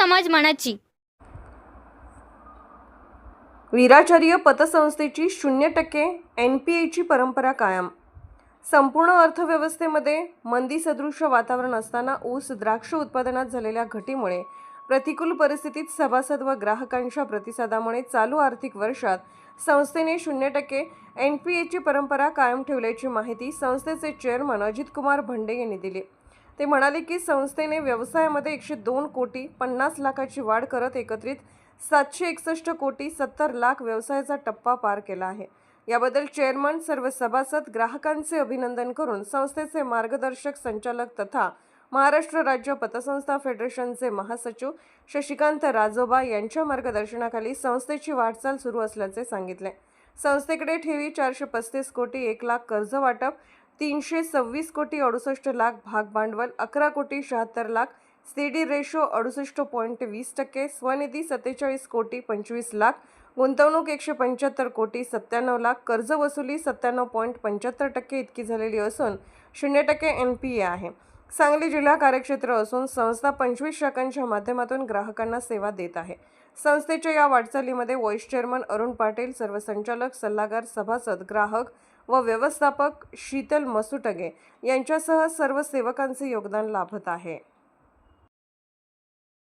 मनाची. वीराचार्य पतसंस्थेची शून्य टक्के एन पी एची परंपरा कायम. संपूर्ण अर्थव्यवस्थेमध्ये मंदी सदृश वातावरण असताना ऊस द्राक्ष उत्पादनात झालेल्या घटीमुळे प्रतिकूल परिस्थितीत सभासद व ग्राहकांच्या प्रतिसादामुळे चालू आर्थिक वर्षात संस्थेने शून्य टक्के एन पी एची परंपरा कायम ठेवल्याची माहिती संस्थेचे चेअरमन अजित कुमार भंडे यांनी दिली. ते म्हणाले की संस्थेने व्यवसायामध्ये एकशे दोन कोटी पन्नास लाखाची वाढ करत एकत्रित सातशे एकसष्ट कोटी सत्तर लाख व्यवसायाचा टप्पा पार केला आहे. याबद्दल चेअरमन सर्व सभासद ग्राहकांचे अभिनंदन करून संस्थेचे मार्गदर्शक संचालक तथा महाराष्ट्र राज्य पतसंस्था फेडरेशनचे महासचिव शशिकांत राजोबा यांच्या मार्गदर्शनाखाली संस्थेची वाटचाल सुरू असल्याचे सांगितले. संस्थेकडे ठेवी चारशे पस्तीस कोटी एक लाख कर्ज वाटप तीनशे सव्वीस कोटी अडुसष्ट लाख भाग भांडवल अकरा कोटी शहात्तर लाख सी रेशो अडुसष्ट पॉईंट वीस टक्के स्वनिधी सत्तेचाळीस कोटी पंचवीस लाख गुंतवणूक एकशे पंच्याहत्तर कोटी सत्त्याण्णव लाख कर्ज वसुली सत्त्याण्णव पॉईंट पंच्याहत्तर टक्के इतकी झालेली असून शून्य टक्के एन पी ए आहे. सांगली जिल्हा कार्यक्षेत्र असून संस्था पंचवीस शाखांच्या माध्यमातून ग्राहकांना सेवा देत आहे. संस्थेच्या या वाटचालीमध्ये व्हाईस चेअरमन अरुण पाटील सर्व संचालक सल्लागार सभासद ग्राहक व व्यवस्थापक शीतल मसुटगे यांच्यासह सर्व सेवकांचे योगदान लाभत आहे.